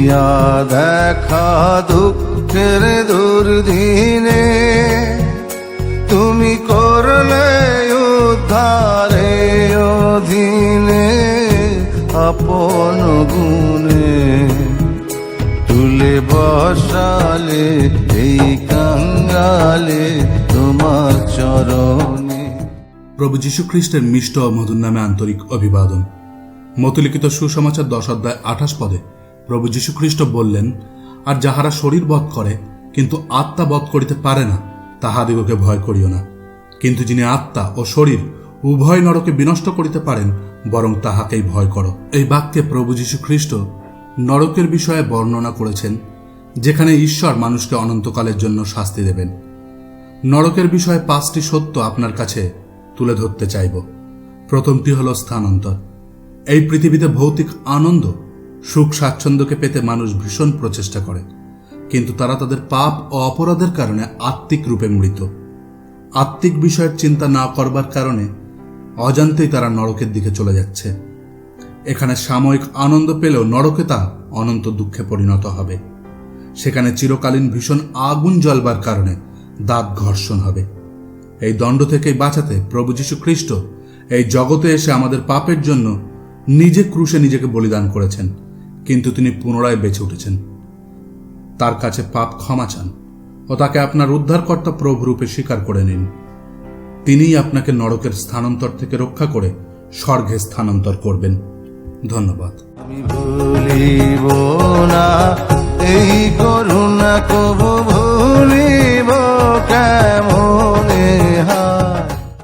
দিয়া দেখা দুঃখের দুর্দিনে, তুমি করলে উদ্ধারে অধীনে আপন গুণে। তুলে বসালে এই কাঙ্গালে তোমার চরণে। প্রভু যীশু খ্রিস্টের মিষ্ট মধুর নামে আন্তরিক অভিবাদন। মতলিখিত সুসমাচার দশ অধ্যায় আঠাশ পদে প্রভু যীশু খ্রিস্ট বললেন, আর যাহারা শরীর বধ করে, কিন্তু আত্মা বধ করিতে পারে না তাহাদিগকে ভয় করিও না। কিন্তু যিনি আত্মা ও শরীর উভয় নরকে বিনষ্ট করিতে পারেন, বরং তাহাকেই ভয় করো। এই বাক্যে প্রভু যীশু খ্রিস্ট নরকের বিষয়ে বর্ণনা করেছেন, যেখানে ঈশ্বর মানুষকে অনন্তকালের জন্য শাস্তি দেবেন। নরকের বিষয়ে পাঁচটি সত্য আপনার কাছে তুলে ধরতে চাইব। প্রথমটি হল স্থানান্তর। এই পৃথিবীতে ভৌতিক আনন্দ সুখ স্বাচ্ছন্দ্যকে পেতে মানুষ ভীষণ প্রচেষ্টা করে। কিন্তু তারা তাদের পাপ ও অপরাধের কারণে আত্মিক রূপে মৃত। আত্মিক বিষয়ের চিন্তা না করবার কারণে অজান্তেই তারা নরকের দিকে চলে যাচ্ছে। এখানে সাময়িক আনন্দ পেলেও নরকে তা অনন্ত দুঃখে পরিণত হবে। সেখানে চিরকালীন ভীষণ আগুন জ্বলবার কারণে দাঁত ঘর্ষণ হবে। এই দণ্ড থেকে বাঁচাতে প্রভু যীশু খ্রিস্ট এই জগতে এসে আমাদের পাপের জন্য নিজে ক্রুশে নিজেকে বলিদান করেছেন। কিন্তু তিনি পুনরায় বেঁচে উঠেছেন। তার কাছে পাপ ক্ষমা চান ও তাকে আপনার উদ্ধারকর্তা প্রভু রূপে স্বীকার করে নিন। তিনিই আপনাকে নরকের স্থানান্তর থেকে রক্ষা করে স্বর্গে স্থানান্তর করবেন। ধন্যবাদ। আমি ভুলিব না, এই করুণা কব ভুলিব